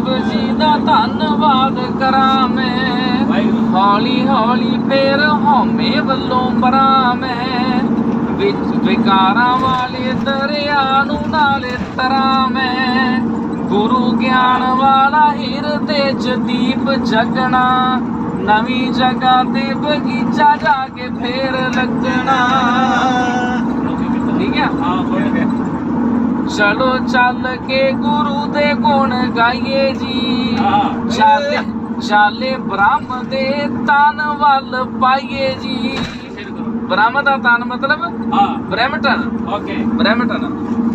ਸਾਹਿਬ ਜੀ ਦਾ ਧੰਨਵਾਦ ਕਰਾਂ ਮੈਂ। ਹੌਲੀ ਹੌਲੀ ਫੇਰ ਹਉਮੈ ਵੱਲੋਂ ਮਰਾਂ ਮੈਂ ਵਿੱਚ ਵਿਕਾਰਾਂ ਵਾਲੇ ਦਰਿਆ ਨੂੰ ਨਾਲੇ ਤਰਾਂ ਮੈਂ ਗੁਰੂ ਗਿਆਨ ਵਾਲਾ ਹਿਰਦੇ ਚ ਦੀਪ ਜਗਣਾ। ਨਵੀਂ ਜਗ੍ਹਾ ਤੇ ਬਗੀਚਾ ਜਾ ਕੇ ਫੇਰ ਲੱਗਣਾ ਠੀਕ ਹੈ ਹਾਂ ਬੋਲ ਚਲੋ ਚੱਲ ਕੇ ਗੁਰੂ ਦੇ ਗੁਣ ਗਾਈਏ ਜੀ। ਚਾਲੇ ਚਾਲੇ ਬ੍ਰਹਮ ਦੇ ਤਨ ਵੱਲ ਪਾਈਏ ਜੀ। ਬ੍ਰਹਮ ਦਾ ਤਨ ਮਤਲਬ? ਹਾਂ। ਬ੍ਰਹਮਟਨ। ਓਕੇ। ਬ੍ਰਹਮਟਨ।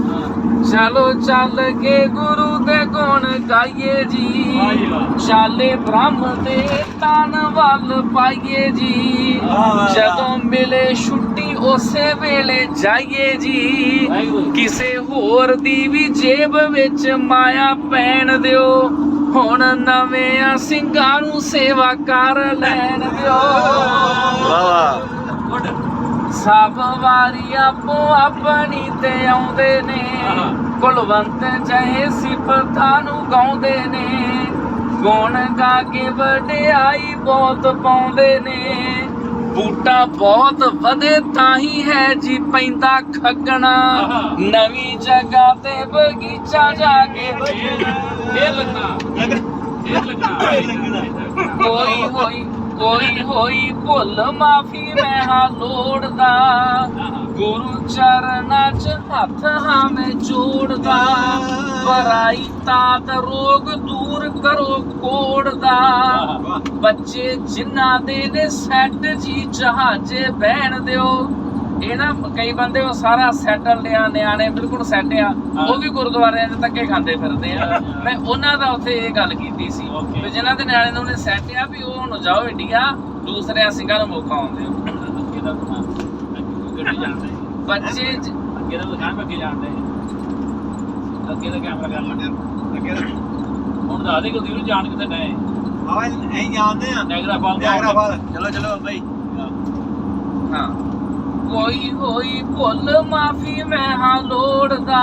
ਹਾਂ ਚਲੋ ਚੱਲ ਕੇ ਗੁਰੂ ਦੇ ਗੁਣ ਗਾਈਏ ਜੀ। ਚਾਲੇ ਬ੍ਰਹਮ ਦੇ ਤਨ ਵੱਲ ਪਾਈਏ ਜੀ। ਜਦੋਂ ਮਿਲੇ ਛੁੱਟੀ ਉਸੇ ਵੇਲੇ ਜਾਈਏ ਜੀ। ਕਿਸੇ ਹੋਰ ਦੀ ਵੀ ਜੇਬ ਵਿੱਚ ਮਾਇਆ ਪੈਣ ਦਿਓ। ਹੁਣ ਨਵੇਂ ਸਿੰਘਾਂ ਨੂੰ ਸੇਵਾ ਕਰ ਲੈਣ ਦਿਓ। ਗੁੱਡ ਸਭ ਵਾਰੀ ਆਪੋ ਆਪਣੀ ਤੇ ਆਉਂਦੇ ਨੇ। ਕੁਲਵੰਤ ਜਹੇ ਸਿਫਤਾਂ ਨੂੰ ਗਾਉਂਦੇ ਨੇ। ਗੁਣ ਗਾ ਕੇ ਵਡਿਆਈ ਬਹੁਤ ਪਾਉਂਦੇ ਨੇ। ਬੂਟਾ ਬਹੁਤ ਵਧੇ ਤਾਂ ਹੀ ਹੈ ਜੀ ਪੈਂਦਾ ਖੱਗਣਾ। ਨਵੀਂ ਜਗ੍ਹਾ ਤੇ ਬਗੀਚਾ ਜਾ ਕੇ ਫੇਰ ਲੱਗਣਾ ਫੇਰ ਲੱਗਣਾ ਕੋਈ ਹੋਈ ਕੋਈ ਹੋਈ ਭੁੱਲ ਮਾਫੀ ਮੈਂ ਹਾਂ ਲੋੜਦਾ। ਗੁਰੂ ਚਰਨਾਂ 'ਚ ਹੱਥ ਹਾਂ ਮੈਂ ਜੋੜਦਾ। ਬਰਾਈ ਤਾਤ ਰੋਗ ਦੂਰ ਕਰੋ ਕੋੜ ਦਾ। ਬੱਚੇ ਜਿਨ੍ਹਾਂ ਦੇ ਨੇ ਸੈੱਟ ਜੀ ਜਹਾਜ਼ੇ ਬਹਿਣ ਦਿਓ ਇਹ ਨਾ ਕਈ ਬੰਦੇ ਉਹ ਸਾਰਾ ਸੈੱਟ ਲਿਆ ਨਿਆਣੇ ਬਿਲਕੁਲ ਸੈੱਟ ਆ ਉਹ ਵੀ ਗੁਰਦੁਆਰਿਆਂ 'ਚ ਧੱਕੇ ਖਾਂਦੇ ਫਿਰਦੇ ਆ। ਮੈਂ ਉਹਨਾਂ ਦਾ ਉੱਥੇ ਇਹ ਗੱਲ ਕੀਤੀ ਸੀ. ਵੀ ਜਿਨ੍ਹਾਂ ਦੇ ਨਿਆਣੇ ਨੂੰ ਨੇ ਸੈੱਟ ਆ ਵੀ ਉਹ ਹੁਣ ਜਾਓ ਇੰਡੀਆ ਦੂਸਰੇ ਸਿੰਘਾਂ ਨੂੰ ਮੌਕਾ ਆਉਂਦੇ। ਹੋ ਬੱਚੇ ਅੱਗੇ ਦਾ ਦੁਕਾਨ ਅੱਗੇ ਜਾਣਦੇ। ਅੱਗੇ ਦਾ ਕੈਮਰਾ ਕਰ ਲੱਗੇ ਹੁਣ ਦੱਸ ਦੇ ਕਿ ਉਹਨੂੰ ਜਾਣ ਕਿਤੇ ਗਏ ਨੈਗਰਾ ਫਾਲ ਚਲੋ ਚਲੋ ਬਾਈ ਹਾਂ। ਕੋਈ ਹੋਈ ਭੁੱਲ ਮਾਫੀ ਮੈਂ ਹਾਂ ਲੋੜਦਾ।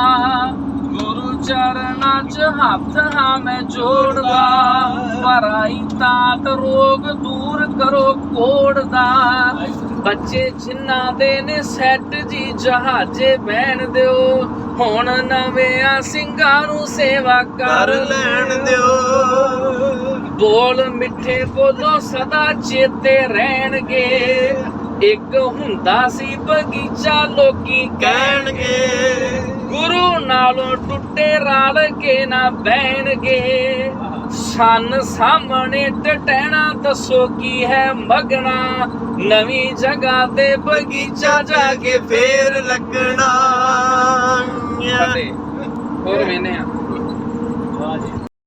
ਗੁਰੂ ਚਰਨਾਂ 'ਚ ਹੱਥ ਹਾਂ ਮੈਂ ਜੋੜਦਾ। ਪਰਾਈ ਤਾਤ ਰੋਗ ਦੂਰ ਕਰੋ ਕੋੜਦਾ। ਬੱਚੇ ਜਿਨ੍ਹਾਂ ਦੇ ਨੇ ਸੈੱਟ ਜੀ ਜਹਾਜ਼ੇ ਬਹਿਣ ਦਿਓ ਹੁਣ ਨਵੇਂ ਸਿੰਘਾਂ ਨੂੰ ਸੇਵਾ ਕਰ ਲੈਣ ਦਿਓ। ਬੋਲ ਮਿੱਠੇ ਬੋਲੋ ਸਦਾ ਚੇਤੇ ਰਹਿਣਗੇ। ਇੱਕ ਹੁੰਦਾ ਸੀ ਬਗੀਚਾ ਲੋਕੀ ਕਹਿਣਗੇ। ਗੁਰੂ ਨਾਲੋਂ ਟੁੱਟੇ ਰਲ ਕੇ ਨਾ ਬਹਿਣਗੇ। ਸਨ ਸਾਹਮਣੇ ਟਟੈਣਾ ਦੱਸੋ ਕੀ ਹੈ ਮਗਣਾ। ਨਵੀਂ ਜਗ੍ਹਾ ਤੇ ਬਗੀਚਾ ਜਾ ਕੇ ਫੇਰ ਲੱਗਣਾ। ਹੋਰ ਮੈਨੇ ਆ